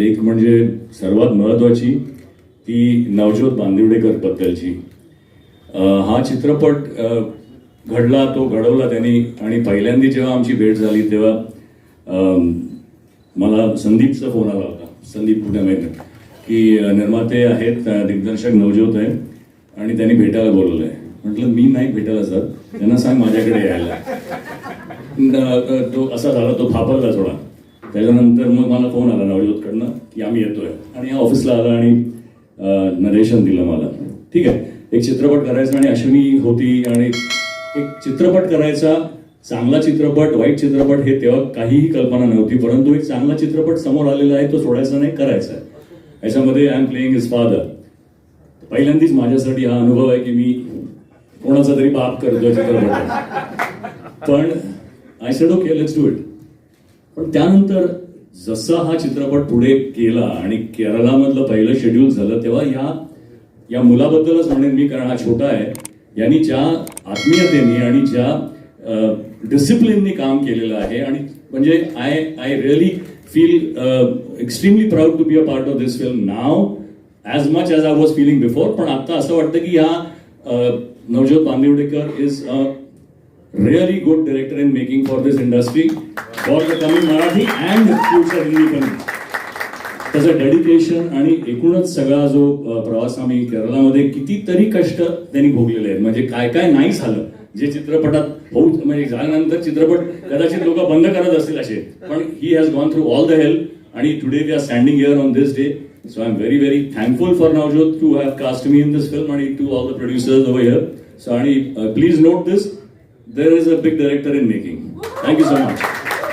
एक म्हणजे सर्वात महत्वाची ती नवज्योत बांदिवडेकर बद्दलची. हा चित्रपट घडला तो घडवला त्यांनी आणि पहिल्यांदा जेव्हा आमची भेट झाली तेव्हा अं, मला संदीपचा फोन आला होता संदीप कुठे माहिती की निर्माते आहेत दिग्दर्शक नवज्योत आहे आणि त्यांनी भेटायला बोलवलं आहे. म्हटलं मी नाही भेटायला सर त्यांना सांग माझ्याकडे यायला. तो असा झाला तो फापरला थोडा. त्याच्यानंतर मग मला फोन आला. नवज्योतकडनं की आम्ही येतोय. आणि या ऑफिसला आला आणि नरेशन दिलं मला. ठीक आहे? एक चित्रपट करायचा आणि अश्विनी होती आणि एक चित्रपट करायचा चांगला चित्रपट वाईट चित्रपट हे तेव्हा काहीही कल्पना नव्हती परंतु एक चांगला चित्रपट समोर आलेला आहे तो सोडायचा नाही करायचा आहे. याच्यामध्ये I am playing his father पहिल्यांदाच माझ्यासाठी हा अनुभव आहे की मी कोणाचा तरी बाप करतो चित्रपट पण I said okay let's do it पण त्यानंतर जसा हा चित्रपट पुढे केला आणि केरळामधलं पहिलं शेड्यूल झालं तेव्हा या या मुलाबद्दलच म्हणेन मी कारण हा छोटा आहे. यांनी ज्या आत्मीयतेने आणि ज्या डिसिप्लिननी काम केलेलं आहे आणि म्हणजे I I really feel extremely proud to be a part of this film now as much as I was feeling before पण आता असं वाटतं की या Navjyot Bandivadekar is a really good director in making for this industry for the coming Marathi and future त्याचं dedication आणि एकूणच सगळा जो प्रवास आम्ही केरळामध्ये कितीतरी कष्ट त्यांनी भोगलेले आहेत. म्हणजे काय काय नाही झालं. जे चित्रपटात होऊ म्हणजे झाल्यानंतर चित्रपट कदाचित लोक बंद करत असतील असे. पण he has gone through all the help आणि today we are standing here on this day so I am very very thankful for Navjot to have cast me in this film आणि to all the producers over here so आणि please note this there is a big director in making thank you so much.